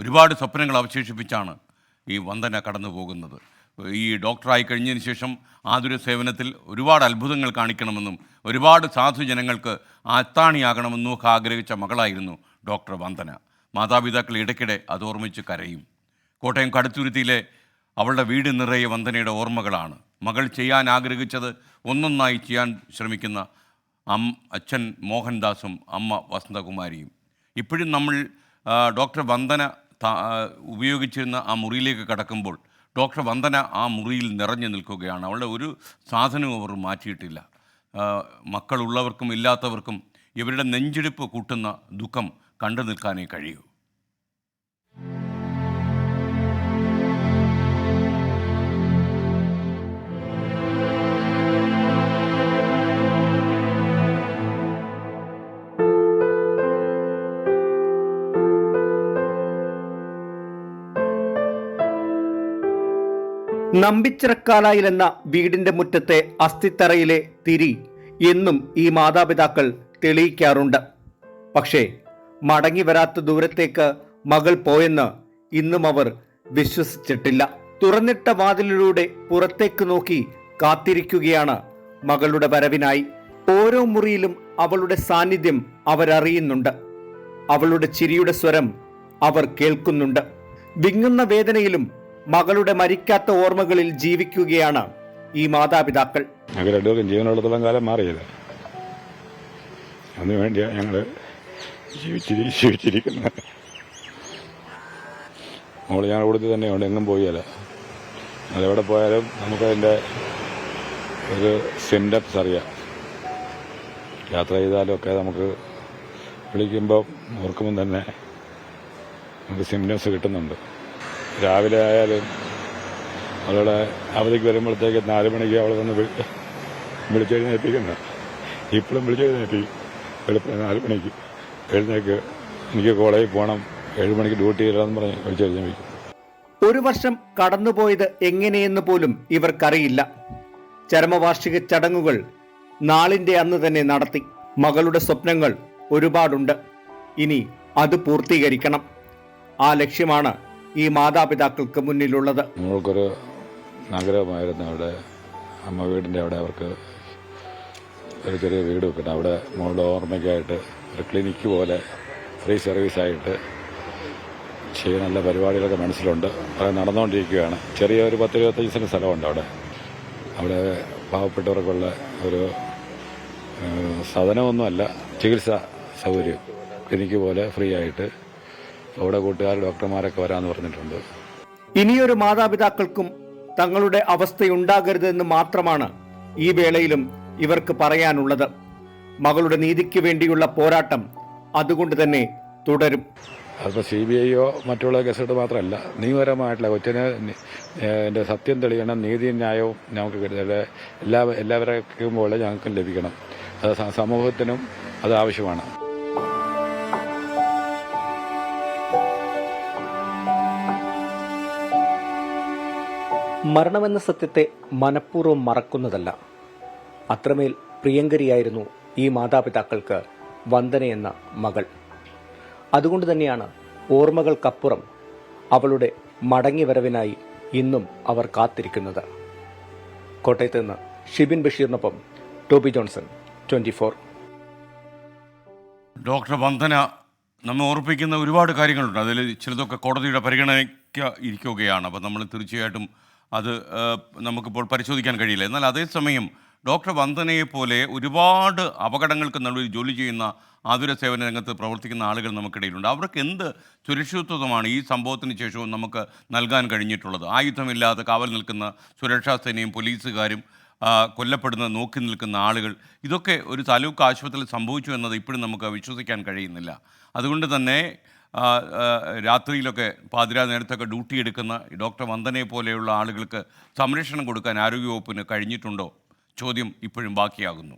ഒരുപാട് സ്വപ്നങ്ങൾ അവശേഷിപ്പിച്ചാണ് ഈ വന്ദന കടന്നു പോകുന്നത് ഈ ഡോക്ടറായി കഴിഞ്ഞതിന് ശേഷം ആതുര സേവനത്തിൽ ഒരുപാട് അത്ഭുതങ്ങൾ കാണിക്കണമെന്നും ഒരുപാട് സാധു ജനങ്ങൾക്ക് അത്താണിയാകണമെന്നും ഒക്കെ ആഗ്രഹിച്ച മകളായിരുന്നു ഡോക്ടർ വന്ദന. മാതാപിതാക്കൾ ഇടയ്ക്കിടെ അത് ഓർമ്മിച്ച് കരയും. കോട്ടയം കടുത്തുരുത്തിയിലെ അവളുടെ വീട് നിറയെ വന്ദനയുടെ ഓർമ്മകളാണ്. മകൾ ചെയ്യാൻ ആഗ്രഹിച്ചത് ഒന്നൊന്നായി ചെയ്യാൻ ശ്രമിക്കുന്ന അം അച്ഛൻ മോഹൻദാസും അമ്മ വസന്തകുമാരിയും. ഇപ്പോഴും നമ്മൾ ഡോക്ടർ വന്ദന ഉപയോഗിച്ചിരുന്ന ആ മുറിയിലേക്ക് കടക്കുമ്പോൾ ഡോക്ടർ വന്ദന ആ മുറിയിൽ നിറഞ്ഞു നിൽക്കുകയാണ്. അവളുടെ ഒരു സാധനവും അവർ മാറ്റിയിട്ടില്ല. മക്കളുള്ളവർക്കും ഇല്ലാത്തവർക്കും ഇവരുടെ നെഞ്ചിടിപ്പ് കൂട്ടുന്ന ദുഃഖം കണ്ടു നിൽക്കാനേ കഴിയൂ. നമ്പിച്ചിറക്കാലായിൽ എന്ന വീടിന്റെ മുറ്റത്തെ അസ്ഥിത്തറയിലെ തിരി എന്നും ഈ മാതാപിതാക്കൾ തെളിയിക്കാറുണ്ട്. പക്ഷേ മടങ്ങി വരാത്ത ദൂരത്തേക്ക് മകൾ പോയെന്ന് ഇന്നും അവർ വിശ്വസിച്ചിട്ടില്ല. തുറന്നിട്ട വാതിലിലൂടെ പുറത്തേക്ക് നോക്കി കാത്തിരിക്കുകയാണ് മകളുടെ വരവിനായി. ഓരോ മുറിയിലും അവളുടെ സാന്നിധ്യം അവരറിയുന്നുണ്ട്. അവളുടെ ചിരിയുടെ സ്വരം അവർ കേൾക്കുന്നുണ്ട്. വിങ്ങുന്ന വേദനയിലും മകളുടെ മരിക്കാത്ത ഓർമ്മകളിൽ ജീവിക്കുകയാണ് ഈ മാതാപിതാക്കൾ. ഞങ്ങൾ രണ്ടുപേർക്കും ജീവനുള്ളത്തോളം കാലം മാറിയില്ല അതിനു വേണ്ടിയാണ് ഞങ്ങൾ ജീവിച്ചിരി ജീവിച്ചിരിക്കുന്നത്. മോൾ ഞാൻ കൂടുതൽ തന്നെയുണ്ട് എങ്ങും പോയില്ല. അതെവിടെ പോയാലും നമുക്കതിന്റെ ഒരു സിംറ്റംസ് അറിയാം. യാത്ര ചെയ്താലൊക്കെ നമുക്ക് വിളിക്കുമ്പോൾ ഓർക്കുമ്പം തന്നെ നമുക്ക് സിംറ്റംസ് കിട്ടുന്നുണ്ട്. രാവിലെ ആയാലും അവളുടെ അവധിക്ക് വരുമ്പോഴത്തേക്ക് നാല് മണിക്ക് അവളെ വന്ന് വിളിച്ചെഴുന്നേൽപ്പിക്കുന്നു. ഇപ്പോഴും വിളിച്ചെഴുന്നേൽപ്പിക്കും വെളുപ്പിന് നാല് മണിക്ക്. എഴുന്നേക്ക്. എനിക്ക് കോളേജിൽ പോകണം. ഏഴ് മണിക്ക് ഡ്യൂട്ടി ഇല്ലാന്ന് പറഞ്ഞ് വിളിച്ചെഴുന്നേൽപ്പിക്കും ഒരു വർഷം കടന്നുപോയത് എങ്ങനെയെന്ന് പോലും ഇവർക്കറിയില്ല. ചരമവാർഷിക ചടങ്ങുകൾ നാളിന്റെ അന്ന് തന്നെ നടത്തി. മകളുടെ സ്വപ്നങ്ങൾ ഒരുപാടുണ്ട്. ഇനി അത് പൂർത്തീകരിക്കണം. ആ ലക്ഷ്യമാണ് ഈ മാതാപിതാക്കൾക്ക് മുന്നിലുള്ളത്. നമ്മൾക്കൊരു ആഗ്രഹമായിരുന്നു അവിടെ. അമ്മ വീടിന്റെ അവിടെ അവർക്ക് ഒരു ചെറിയ വീട് വെക്കണം അവിടെ മോളുടെ ഓർമ്മയ്ക്കായിട്ട് ഒരു ക്ലിനിക്ക് പോലെ ഫ്രീ സർവീസായിട്ട് നല്ല പരിപാടികളൊക്കെ മനസ്സിലുണ്ട്. അത് നടന്നുകൊണ്ടിരിക്കുകയാണ്. ചെറിയ ഒരു പത്ത് ഇരുപത്തഞ്ച് സെന്റ് സ്ഥലമുണ്ട് അവിടെ. അവിടെ പാവപ്പെട്ടവർക്കുള്ള ഒരു സദനമൊന്നുമല്ല ചികിത്സാ സൗകര്യം. ക്ലിനിക്ക് പോലെ ഫ്രീ ആയിട്ട് അവിടെ കൂട്ടുകാർ ഡോക്ടർമാരൊക്കെ വരാമെന്ന് പറഞ്ഞിട്ടുണ്ട്. ഇനിയൊരു മാതാപിതാക്കൾക്കും തങ്ങളുടെ അവസ്ഥയുണ്ടാകരുതെന്ന് മാത്രമാണ് ഈ വേളയിലും ഇവർക്ക് പറയാനുള്ളത്. മകളുടെ നീതിക്ക് വേണ്ടിയുള്ള പോരാട്ടം അതുകൊണ്ട് തന്നെ തുടരും. അതിപ്പോൾ സി ബി ഐയോ മറ്റുള്ള കേസുകൾ മാത്രമല്ല നിയമപരമായിട്ടുള്ള കൊച്ചിനെ എന്റെ സത്യം തെളിയണം നീതിയും ന്യായവും നമുക്ക് കിട്ടുന്നത് എല്ലാ എല്ലാവർക്കും പോലെ ഞങ്ങൾക്കും ലഭിക്കണം. അത് സമൂഹത്തിനും അത് ആവശ്യമാണ്. മരണമെന്ന സത്യത്തെ മനഃപൂർവം മറക്കുന്നതല്ല. അത്രമേൽ പ്രിയങ്കരിയായിരുന്നു ഈ മാതാപിതാക്കൾക്ക് വന്ദനയെന്ന മകൾ. അതുകൊണ്ട് തന്നെയാണ് ഓർമ്മകൾക്കപ്പുറം അവളുടെ മടങ്ങിവരവിനായി ഇന്നും അവർ കാത്തിരിക്കുന്നത്. കോട്ടയത്ത് നിന്ന് Shibin ബഷീറിനൊപ്പം Toby Johnson twenty four. Doctor Vandana നമ്മെ ഓർപ്പിക്കുന്ന ഒരുപാട് കാര്യങ്ങളുണ്ട്. അതിൽ ചിലതൊക്കെ കോടതിയുടെ പരിഗണനയ്ക്ക് ഇരിക്കുകയാണ്. അപ്പോൾ നമ്മൾ തീർച്ചയായിട്ടും അത് നമുക്കിപ്പോൾ പരിശോധിക്കാൻ കഴിയില്ല. എന്നാൽ അതേസമയം ഡോക്ടർ വന്ദനയെ പോലെ ഒരുപാട് അപകടങ്ങൾക്ക് നടുവിൽ ജോലി ചെയ്യുന്ന ആതുര സേവന രംഗത്ത് പ്രവർത്തിക്കുന്ന ആളുകൾ നമുക്കിടയിലുണ്ട്. അവർക്ക് എന്ത് സുരക്ഷിതത്വമാണ് ഈ സംഭവത്തിന് ശേഷവും നമുക്ക് നൽകാൻ കഴിഞ്ഞിട്ടുള്ളത്? ആയുധമില്ലാതെ കാവൽ നിൽക്കുന്ന സുരക്ഷാ സേനയും പോലീസുകാരും കൊല്ലപ്പെടുന്ന നോക്കി നിൽക്കുന്ന ആളുകൾ ഇതൊക്കെ ഒരു താലൂക്ക് ആശുപത്രിയിൽ സംഭവിച്ചു എന്നത് ഇപ്പോഴും നമുക്ക് വിശ്വസിക്കാൻ കഴിയുന്നില്ല. അതുകൊണ്ട് തന്നെ രാത്രിയിലൊക്കെ പാതിരാ നേരത്തൊക്കെ ഡ്യൂട്ടി എടുക്കുന്ന ഡോക്ടർ വന്ദനയെ പോലെയുള്ള ആളുകൾക്ക് സംരക്ഷണം കൊടുക്കാൻ ആരോഗ്യവകുപ്പിന് കഴിഞ്ഞിട്ടുണ്ടോ? ചോദ്യം ഇപ്പോഴും ബാക്കിയാകുന്നു.